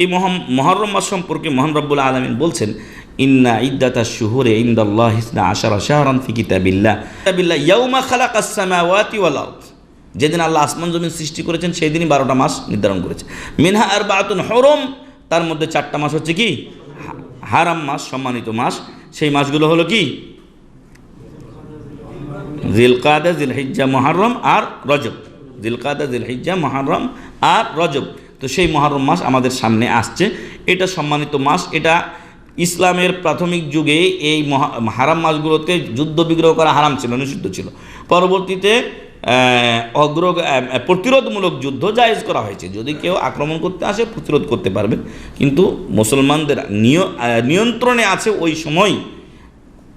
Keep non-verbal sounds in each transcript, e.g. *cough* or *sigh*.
এই মহাম মহরম মাস সম্পর্কে মহান রব্বুল আলমিন বলছেন, ইন্না ইদ্দাতা শুহুরে ইন্দাল্লাহ ইসনা আশারা শাহরান ফি কিতাবিল্লাহ। ইয়াউমা খালাকাস সামাওয়াতি ওয়াল আরদ। যেদিন আল্লাহ আসমান জমিন সৃষ্টি করেছেন সেই দিনই বারোটা মাস নির্ধারণ করেছে। মিনহা আর বাতুন হরম, তার মধ্যে চারটা মাস হচ্ছে কি? হারাম মাস, সম্মানিত মাস। সেই মাসগুলো হলো কি? জিলকাদা, জিলহিজ্জা, মহারম আর রজব। জিলকাদা, জিলহিজ্জা, মহারম আর রজব। তো সেই মহারম মাস আমাদের সামনে আসছে। এটা সম্মানিত মাস। এটা ইসলামের প্রাথমিক যুগে এই মহা, হারাম মাসগুলোতে যুদ্ধ বিগ্রহ করা হারাম ছিল, নিষিদ্ধ ছিল। পরবর্তীতে অগ্র প্রতিরোধমূলক যুদ্ধ জায়েজ করা হয়েছে। যদি কেউ আক্রমণ করতে আসে, প্রতিরোধ করতে পারবে। কিন্তু মুসলমানদের নিয়- নিয়ন্ত্রণে আছে ওই সময়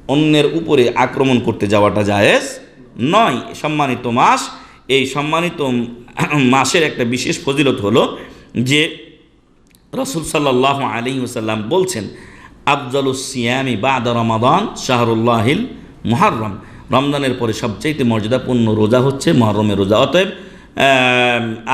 অন্যের উপরে আক্রমণ করতে যাওয়াটা জায়েজ নয়। সম্মানিত মাস। এই সম্মানিত মাসের একটা বিশেষ ফজিলত হলো যে রসুল সাল্লাহ আলী ওসাল্লাম বলছেন আফজলুসিয়ামি বাদ রমাদান শাহরুল্লাহিল মুহাররম। রমজানের পরে সবচেয়ে মর্যাদাপূর্ণ রোজা হচ্ছে মহরমের রোজা। অতএব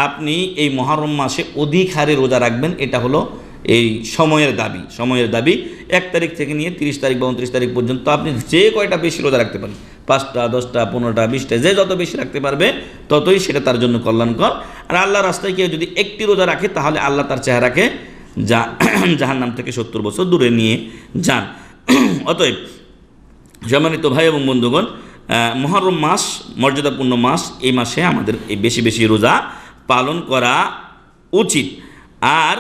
আপনি এই মহরম মাসে অধিক হারে রোজা রাখবেন, এটা হলো এই সময়ের দাবি সময়ের দাবি এক তারিখ থেকে নিয়ে তিরিশ তারিখ বা উনত্রিশ তারিখ পর্যন্ত আপনি যে কয়টা বেশি রোজা রাখতে পারেন, পাঁচটা, দশটা, পনেরোটা, বিশটা, যে যত বেশি রাখতে পারবে ততই সেটা তার জন্য কল্যাণকর। আর আল্লাহ রাস্তায় কেউ যদি একটি রোজা রাখে তাহলে আল্লাহ তার চেহারাকে যা *coughs* জাহার নাম থেকে সত্তর বছর দূরে নিয়ে যান। *coughs* অতএব সম্মানিত ভাই এবং বন্ধুগণ মহরম মাস, মর্যাদাপূর্ণ মাস এই মাসে আমাদের এই বেশি বেশি রোজা পালন করা উচিত। আর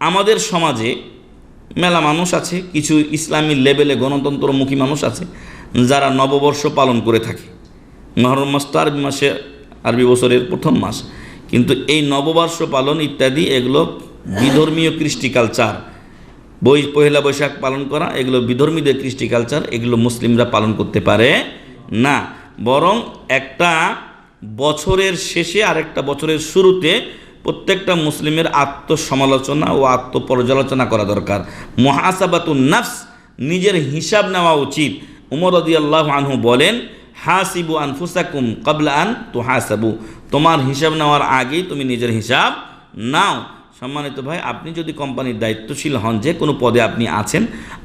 আমাদের সমাজে মেলা মানুষ আছে, কিছু ইসলামী লেভেলে গণতন্ত্রমুখী মানুষ আছে, যারা নববর্ষ পালন করে থাকে। মহরম মাস তো আরবি মাসে, আরবি বছরের প্রথম মাস। কিন্তু এই নববর্ষ পালন ইত্যাদি এগুলো বিধর্মীয় কৃষ্টি কালচার বই, পহেলা বৈশাখ পালন করা, এগুলো বিধর্মীদের কৃষ্টি কালচার এগুলো মুসলিমরা পালন করতে পারে না। বরং একটা বছরের শেষে আর একটা বছরের শুরুতে প্রত্যেকটা মুসলিমের আত্মসমালোচনা ও আত্মপর্যালোচনা করা দরকার। মহাসাবাতুন নাফস, নিজের হিসাব নেওয়া উচিত। উমর আল্লাহ আনহু বলেন, হাসিবু আনফুসাকুম কাবলা আন তো হাসাবু তোমার হিসাব নেওয়ার আগেই তুমি নিজের হিসাব নাও। সম্মানিত ভাই, আপনি যদি কোম্পানির দায়িত্বশীল হন, যে কোনো পদে আপনি আছেন,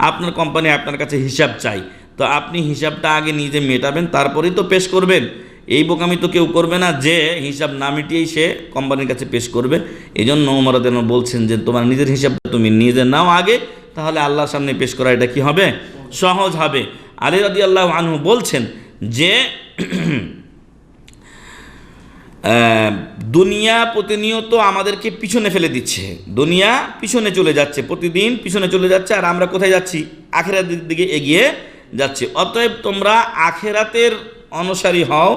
আপনার কোম্পানি আপনার কাছে হিসাব চাই। তো আপনি হিসাবটা আগে নিজে মেটাবেন, তারপরেই তো পেশ করবেন। এই বোকামি তো কেউ করবে না, যে হিসাব না মিটিয়েই সে কোম্পানির কাছে পেশ করবে। এই জন্য ওমরাদেন বলছেন যে, তোমার নিজের হিসাবটা তুমি নিজে নাও আগে, তাহলে আল্লাহর সামনে পেশ করা এটা কি হবে? সহজ হবে। আলী রাদি আল্লাহ আনহু বলছেন যে *clears throat* দুনিয়া প্রতিনিয়ত আমাদেরকে পিছনে ফেলে দিচ্ছে। দুনিয়া পিছনে চলে যাচ্ছে, প্রতিদিন পিছনে চলে যাচ্ছে, আর আমরা কোথায় যাচ্ছি? আখেরাতের দিকে এগিয়ে যাচ্ছে। অতএব তোমরা আখেরাতের অনুসারী হও,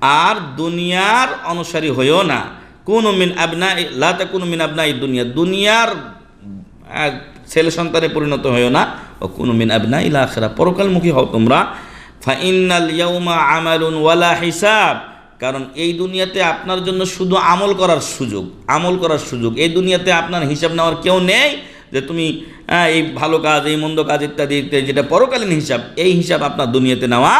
আর দুনিয়ার অনুসারী হইও না। কোন মিন আবনা লাতা কোন মিন আবনা দুনিয়া। দুনিয়ার ছেলে সন্তানে পরিণত হইও না। ও কোনো মিন আবনা ইলা আখেরা। পরকালমুখী হও তোমরা। ফাইনাল ইয়াউমা আমালুন ওয়ালা হিসাব। কারণ এই দুনিয়াতে আপনার জন্য শুধু আমল করার সুযোগ, আমল করার সুযোগ। এই দুনিয়াতে আপনার হিসাব নেওয়ার কেউ নেই যে তুমি এই ভালো কাজ, এই মন্দ কাজ ইত্যাদি ইত্যাদি, যেটা পরকালীন হিসাব, এই হিসাব আপনার দুনিয়াতে নেওয়া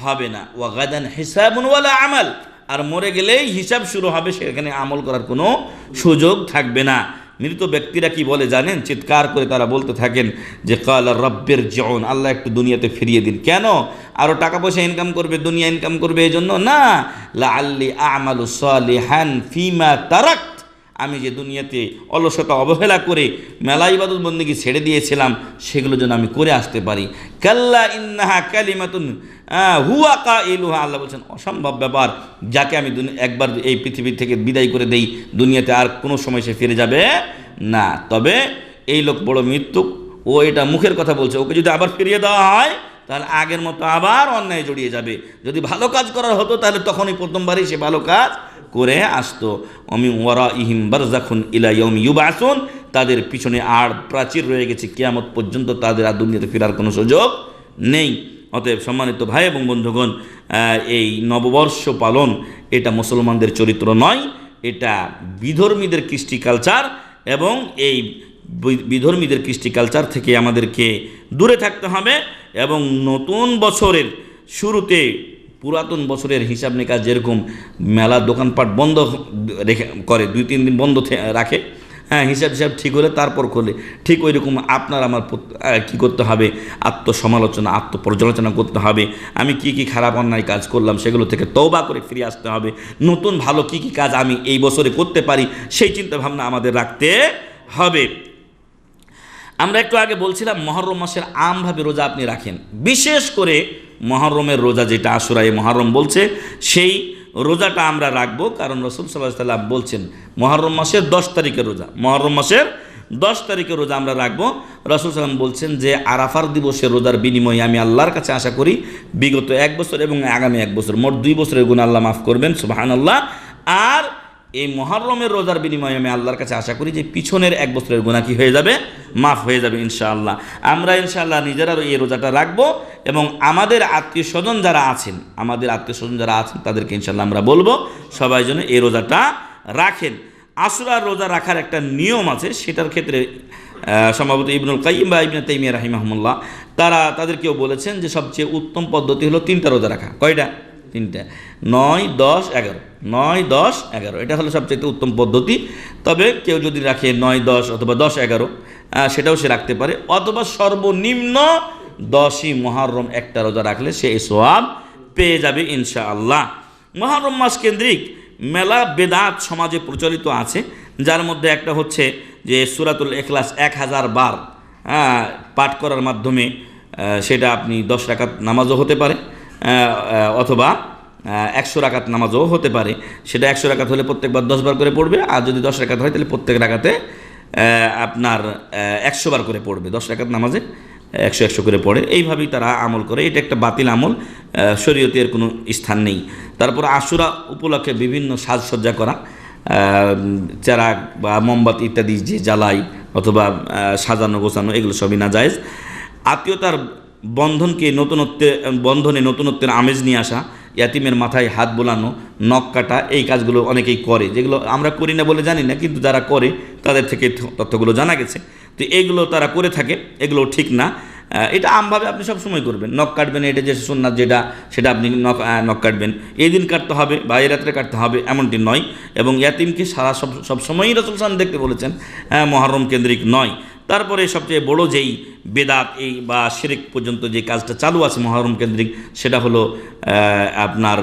হবে না। ওয়াগাদান হিসাবুন ওয়ালা আমাল। আর মরে গেলেই হিসাব শুরু হবে, সেখানে আমল করার কোনো সুযোগ থাকবে না। মৃত ব্যক্তিরা কি বলে জানেন? চিৎকার করে তারা বলতে থাকেন যে, কাল রব্বের জন, আল্লাহ একটু দুনিয়াতে ফিরিয়ে দিন। কেন? আরও টাকা পয়সা ইনকাম করবে, দুনিয়া ইনকাম করবে এই জন্য না। লা আল্লি আমালু সালিহান ফিমা তারাক্ত আমি যে দুনিয়াতে অলসতা অবহেলা করে মেলা ইবাদত বন্দিকে ছেড়ে দিয়েছিলাম সেগুলো যেন আমি করে আসতে পারি। কাল্লা ইন্নাহা কালিমাতুন হুয়া কা ইলুহা আল্লাহ বলছেন, অসম্ভব ব্যাপার, যাকে আমি একবার এই পৃথিবী থেকে বিদায় করে দেই, দুনিয়াতে আর কোনো সময় সে ফিরে যাবে না। তবে এই লোক বড় মৃত্যু, ও এটা মুখের কথা বলছে, ওকে যদি আবার ফিরিয়ে দেওয়া হয়, তাহলে আগের মতো আবার অন্যায় জড়িয়ে যাবে। যদি ভালো কাজ করার হতো, তাহলে তখনই প্রথমবারই সে ভালো কাজ করে আসতো। অমি ওয়ারা ইহিম বারজাখুন ইলা ইয়ম ইউবাসুন, তাদের পিছনে আর প্রাচীর রয়ে গেছে। কেয়ামত পর্যন্ত তাদের আর দুনিয়াতে ফেরার কোনো সুযোগ নেই। অতএব সম্মানিত ভাই এবং বন্ধুগণ এই নববর্ষ পালন এটা মুসলমানদের চরিত্র নয়, এটা বিধর্মীদের কৃষ্টি কালচার এবং এই বিধর্মীদের কৃষ্টি কালচার থেকে আমাদেরকে দূরে থাকতে হবে এবং নতুন বছরের শুরুতে পুরাতন বছরের হিসাব নিকাশ যেরকম মেলা দোকানপাট বন্ধ রেখে করে, দুই তিন দিন বন্ধ রাখে হ্যাঁ হিসাব হিসাব ঠিক হলে তারপর খোলে। ঠিক ওই রকম আপনার আমার কী করতে হবে? আত্মসমালোচনা, আত্মপর্যালোচনা করতে হবে। আমি কি কি খারাপ অন্যায় কাজ করলাম সেগুলো থেকে তৌবা করে ফিরে আসতে হবে। নতুন ভালো কি কি কাজ আমি এই বছরে করতে পারি সেই চিন্তা ভাবনা আমাদের রাখতে হবে। আমরা একটু আগে বলছিলাম মহরম মাসের আমভাবে রোজা আপনি রাখেন। বিশেষ করে মহরমের রোজা যেটা আশুরাই মহরম বলছে, সেই রোজাটা আমরা রাখব। কারণ রসুল সাল্লাহ সাল্লাম বলছেন, মহরম মাসের দশ তারিখের রোজা, মহরম মাসের দশ তারিখের রোজা আমরা রাখব। রসুল সাল্লাম বলছেন যে, আরাফার দিবসের রোজার বিনিময়ে আমি আল্লাহর কাছে আশা করি, বিগত এক বছর এবং আগামী এক বছর, মোট দুই বছরের গুণ আল্লাহ মাফ করবেন সুবাহান আল্লাহ আর এই মহরমের রোজার বিনিময়ে আমি আল্লাহর কাছে আশা করি যে, পিছনের এক বছরের গুণা কি হয়ে যাবে? মাফ হয়ে যাবে ইনশাআল্লাহ। আমরা ইনশাআল্লাহ নিজেরা এই রোজাটা রাখব এবং আমাদের আত্মীয় স্বজন যারা আছেন, আমাদের আত্মীয় স্বজন যারা আছেন, তাদেরকে ইনশাআল্লাহ আমরা বলব সবাই যেন এই রোজাটা রাখেন। আসুরার রোজা রাখার একটা নিয়ম আছে, সেটার ক্ষেত্রে সম্ভবত ইবনুল কাইম বা ইবনে তাইমিয়া রাহিমাহমুল্লাহ, তারা তাদেরকেও বলেছেন যে সবচেয়ে উত্তম পদ্ধতি হলো তিনটা রোজা রাখা। কয়টা? তিনটা। নয়, দশ, এগারো। নয়, দশ, এগারো। এটা হলো সবচেয়ে উত্তম পদ্ধতি। তবে কেউ যদি রাখে নয়, দশ অথবা দশ, এগারো সেটাও সে রাখতে পারে। অথবা সর্বনিম্ন দশই মহারম একটা রোজা রাখলে সে এই সোয়াব পেয়ে যাবে ইনশাআল্লাহ। মহারম মাস কেন্দ্রিক মেলা বেদাত সমাজে প্রচলিত আছে, যার মধ্যে একটা হচ্ছে যে সুরাতুল এখলাস এক হাজার বার পাঠ করার মাধ্যমে সেটা আপনি দশ রাকাত নামাজও হতে পারে। অথবা একশো রাকাত নামাজও হতে পারে। সেটা একশো রাকাত হলে প্রত্যেকবার দশবার করে পড়বে, আর যদি দশ রাকাত হয় তাহলে প্রত্যেক রাকাতে আপনার একশো বার করে পড়বে। দশ রাকাত নামাজে একশো একশো করে পড়ে। এইভাবেই তারা আমল করে। এটা একটা বাতিল আমল শরীয়তের কোনো স্থান নেই। তারপর আশুরা উপলক্ষে বিভিন্ন সাজসজ্জা করা চেরাগ বা মোমবাতি ইত্যাদি যে জ্বালাই অথবা সাজানো গোছানো, এগুলো সবই না যায় আত্মীয়তার বন্ধনকে নতুনত্বে বন্ধনে নতুনত্বের আমেজ নিয়ে আসা ইয়াতিমের মাথায় হাত বোলানো নখ কাটা এই কাজগুলো অনেকেই করে যেগুলো আমরা করি না বলে জানি না কিন্তু যারা করে তাদের থেকে তথ্যগুলো জানা গেছে। তো এইগুলো তারা করে থাকে এগুলো ঠিক না। এটা আমভাবে আপনি সব সময় করবেন। নখ কাটবেন এটা যে সুন্নাত যেটা সেটা আপনি নখ নখ কাটবেন। এই দিন কাটতে হবে বা এই রাত্রে কাটতে হবে এমনটি নয়। এবং ইয়াতিমকে সারা সব সবসময়ই রসুল সান দেখতে বলেছেন হ্যাঁ, মহরম কেন্দ্রিক নয়। তারপরে সবচেয়ে বড় যেই বেদাত এই বা শিরিক পর্যন্ত যে কাজটা চালু আছে মহরম কেন্দ্রিক, সেটা হলো আপনার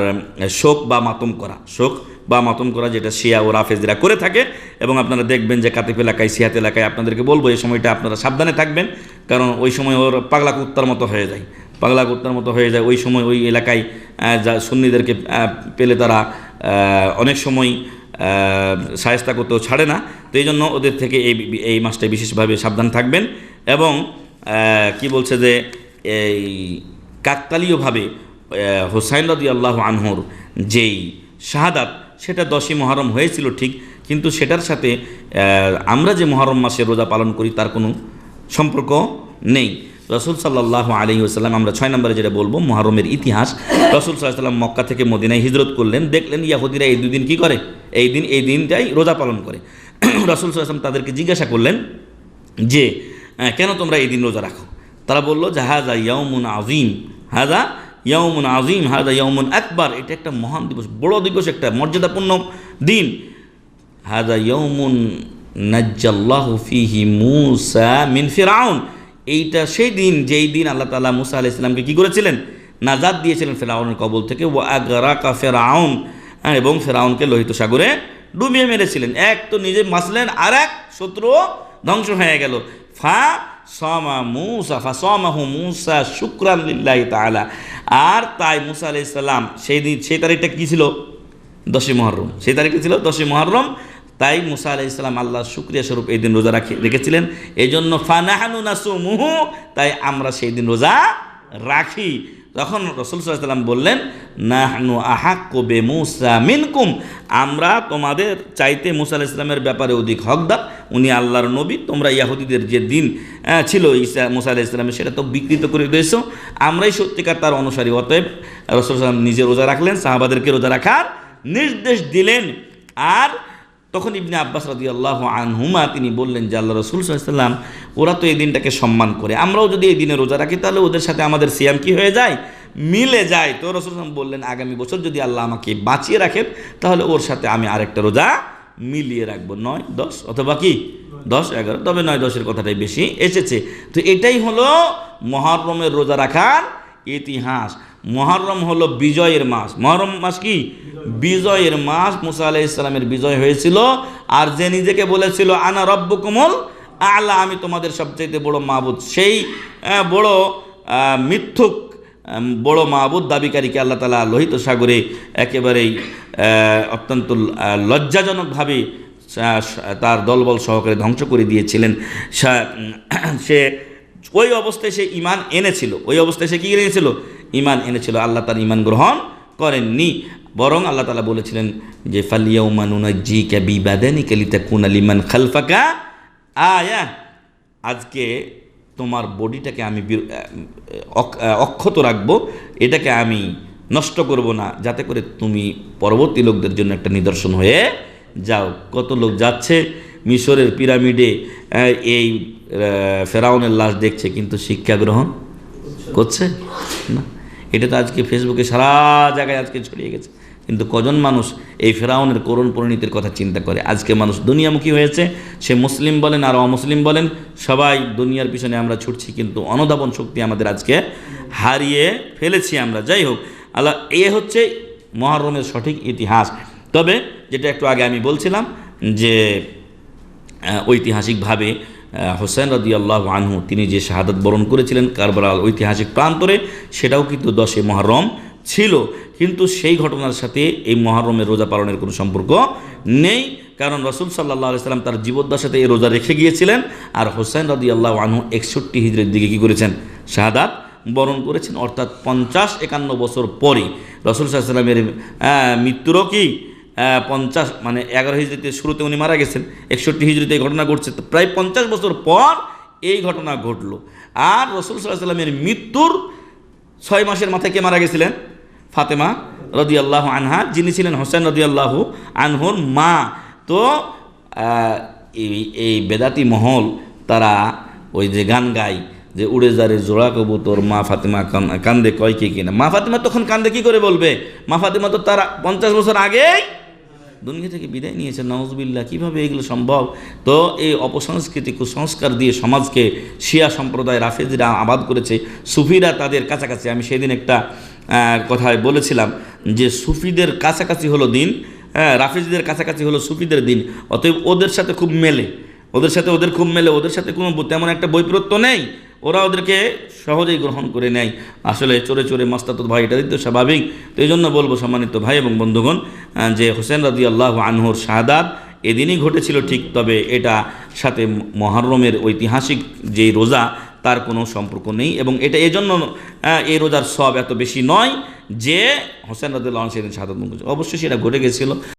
শোক বা মাতম করা। শোক বা মাতম করা যেটা শিয়া ও রাফেজরা করে থাকে এবং আপনারা দেখবেন যে কাতিফ এলাকায়, সিয়াত এলাকায় আপনাদেরকে বলব, এই সময়টা আপনারা সাবধানে থাকবেন, কারণ ওই সময় ওর পাগলা কুত্তার মতো হয়ে যায়। পাগলা কুত্তার মতো হয়ে যায়। ওই সময় ওই এলাকায় যা সুন্নিদেরকে পেলে তারা অনেক সময় সায়স্তা করতেও ছাড়ে না। তো এই জন্য ওদের থেকে এই এই মাসটায় বিশেষভাবে সাবধান থাকবেন এবং কি বলছে যে, এই কাকতালীয়ভাবে হোসাইন রদি আল্লাহ আনহর যেই শাহাদাত, সেটা দশই মহরম হয়েছিল ঠিক, কিন্তু সেটার সাথে আমরা যে মহরম মাসে রোজা পালন করি তার কোনো সম্পর্ক নেই। রসুল সাল্লাহ আলী আমরা ছয় নম্বরে যেটা বলব, মহরমের ইতিহাস। রসুল সাল্লাহ সাল্লাম মক্কা থেকে মদিনায় হিজরত করলেন, দেখলেন ইয়াহুদিরা এই দুদিন কি করে? এই দিন, এই দিনটাই রোজা পালন করে। রসুল সাল্লাম তাদেরকে জিজ্ঞাসা করলেন যে কেন তোমরা এই দিন রোজা রাখো? তারা বলল যে হাজা ইয়ামুন আজিম হাজা ইয়ামুন আজিম হাজা ইয়ামুন আকবার। এটা একটা মহান দিবস, বড় দিবস, একটা মর্যাদাপূর্ণ দিন। হাজা ইয়ৌমুন নাজ্জাল্লাহ ফিহি মুসা মিন ফিরাউন। এইটা সেই দিন, যেই দিন আল্লাহ তাআলা মুসা সালামকে কি করেছিলেন? নাজাদ দিয়েছিলেন ফেরাউনের কবল থেকে। ও আগারাকা ফেরাউন। হ্যাঁ, এবং ফেরাউনকে লোহিত সাগরে ডুবিয়ে মেরেছিলেন। এক তো নিজে মাসলেন আর এক শত্রু ধ্বংস হয়ে গেল। ফা সমা মুসা ফা সমাহু মুসা শুক্রান তাআলা। আর তাই মুসা আলাইহিস সালাম সেই দিন সেই তারিখটা কী ছিল? দশই মহরম সেই তারিখে ছিল দশই মহরম তাই মুসা আলাহ ইসলাম আল্লাহ শুক্রিয়া স্বরূপ এই দিন রোজা রাখি রেখেছিলেন। এই জন্য ফানাহানু নাসু মুহু তাই আমরা সেই দিন রোজা রাখি। তখন রসুল সাল্লাম বললেন, নাহনু আহাক্কু বে মুসা মিনকুম। আমরা তোমাদের চাইতে মুসা আলাহ ইসলামের ব্যাপারে অধিক হকদার। উনি আল্লাহর নবী, তোমরা ইয়াহুদিদের যে দিন ছিল ঈসা, মুসা আলাহ ইসলামের সেটা তো বিকৃত করে দিয়েছ। আমরাই সত্যিকার তার অনুসারী, অতএব রসুল সাল্লাম নিজে রোজা রাখলেন, সাহাবাদেরকে রোজা রাখার নির্দেশ দিলেন। আর তখন ইবনে আব্বাস রাদি আল্লাহ আনহুমা তিনি বললেন যে আল্লাহ রসুল সাল্লাম ওরা তো এই দিনটাকে সম্মান করে। আমরাও যদি এই দিনে রোজা রাখি, তাহলে ওদের সাথে আমাদের সিয়াম কি হয়ে যায়? মিলে যায়। তো রসুল বললেন, আগামী বছর যদি আল্লাহ আমাকে বাঁচিয়ে রাখেন, তাহলে ওর সাথে আমি আরেকটা রোজা মিলিয়ে রাখব। নয়, দশ, অথবা কি? দশ, এগারো, তবে নয়, দশের কথাটাই বেশি এসেছে। তো এটাই হলো মহরমের রোজা রাখার ইতিহাস। মহরম হলো বিজয়ের মাস। মহরম মাস কি? বিজয়ের মাস। মুসা আলাহ ইসলামের বিজয় হয়েছিল। আর যে নিজেকে বলেছিল, আনা রব্ব কোমল আল্লাহ আমি তোমাদের সবচাইতে বড় মাহবুদ সেই বড় মিথ্যুক বড় মাহবুদ দাবিকারীকে আল্লাহ তালা লোহিত সাগরে একেবারেই অত্যন্ত লজ্জাজনকভাবে তার দলবল সহকারে ধ্বংস করে দিয়েছিলেন। সে ওই অবস্থায় সে ইমান এনেছিল। ওই অবস্থায় সে কী এনেছিল? ইমান এনেছিল, আল্লাহ তার ইমান গ্রহণ করেননি। বরং আল্লাহ তালা বলেছিলেন যে ফালিয়া ফালিয়াউমানুনাজি ক্যাবি বাদানি কালিতা কুনালিমান খালফাকা আয়া। আজকে তোমার বডিটাকে আমি অক্ষত রাখব, এটাকে আমি নষ্ট করব না, যাতে করে তুমি পরবর্তী লোকদের জন্য একটা নিদর্শন হয়ে যাও। কত লোক যাচ্ছে, মিশরের পিরামিডে এই ফেরাউনের লাশ দেখছে, কিন্তু শিক্ষা গ্রহণ করছে না। এটা তো আজকে ফেসবুকে সারা জায়গায় আজকে ছড়িয়ে গেছে। কিন্তু কজন মানুষ এই ফেরাউনের করুণ পরিণতির কথা চিন্তা করে? আজকে মানুষ দুনিয়ামুখী হয়েছে, সে মুসলিম বলেন আর অমুসলিম বলেন, সবাই দুনিয়ার পিছনে আমরা ছুটছি, কিন্তু অনুধাবন শক্তি আমাদের আজকে হারিয়ে ফেলেছি আমরা। যাই হোক, আল্লাহ, এ হচ্ছে মহরমের সঠিক ইতিহাস। তবে যেটা একটু আগে আমি বলছিলাম যে ঐতিহাসিকভাবে হোসেন রদি আল্লাহ আনহু, তিনি যে শাহাদত বরণ করেছিলেন কারবালাল ঐতিহাসিক প্রান্তরে, সেটাও কিন্তু দশে মহরম ছিল। কিন্তু সেই ঘটনার সাথে এই মহরমের রোজা পালনের কোনো সম্পর্ক নেই। কারণ রসুল সাল্লাহ সাল্লাম তার জীবদ্দশাতে এই রোজা রেখে গিয়েছিলেন আর হোসেন রদি আল্লাহ আনহু একষট্টি হিজড়ের দিকে কী করেছেন? শাহাদাত বরণ করেছেন। অর্থাৎ পঞ্চাশ একান্ন বছর পরে। রসুল সাল্লামের মৃত্যুরও কি পঞ্চাশ মানে এগারো হিজড়িতে শুরুতে উনি মারা গেছেন, একষট্টি হিজড়িতে এই ঘটনা ঘটছে। তো প্রায় পঞ্চাশ বছর পর এই ঘটনা ঘটলো। আর রসুল সাল্লাহ সাল্লামের মৃত্যুর ছয় মাসের মাথায় কে মারা গেছিলেন? ফাতেমা রদি আল্লাহ আনহা, যিনি ছিলেন হোসেন রদি আল্লাহ আনহুর মা। তো এই বেদাতি মহল, তারা ওই যে গান গায় যে উড়ে যারে জোড়া কবুতর, মা ফাতেমা কান- কান্দে কয় কে কিনা মা ফাতেমা তখন কান্দে কি করে বলবে? মা ফাতেমা তো তারা পঞ্চাশ বছর আগেই দুনিয়া থেকে বিদায় নিয়েছে নওয়াজবিল্লা কীভাবে এগুলো সম্ভব? তো এই অপসংস্কৃতি, কুসংস্কার দিয়ে সমাজকে শিয়া সম্প্রদায়, রাফেজিরা আবাদ করেছে। সুফিরা তাদের কাছাকাছি, আমি সেদিন একটা কথায় বলেছিলাম যে সুফিদের কাছাকাছি হলো দিন হ্যাঁ রাফেজিদের কাছাকাছি হলো সুফিদের দিন, অতএব ওদের সাথে খুব মেলে। ওদের সাথে ওদের খুব মেলে, ওদের সাথে কোনো তেমন একটা বৈপরত্য নেই। ওরা ওদেরকে সহজেই গ্রহণ করে নেয়। আসলে চোরে চোরে মস্তাত ভাই এটাই তো স্বাভাবিক। তো এই জন্য বলব সম্মানিত ভাই এবং বন্ধুগণ যে হোসেন রাজি আল্লাহ আনহর শাহাদাত এদিনই ঘটেছিল ঠিক, তবে এটা সাথে মহরমের ঐতিহাসিক যে রোজা, তার কোনো সম্পর্ক নেই এবং এটা এজন্য এই রোজার সব এত বেশি নয় যে হোসেন রাদিল্লাহ সেদিন শাহাদাত মুখ অবশ্যই সেটা ঘটে গেছিল।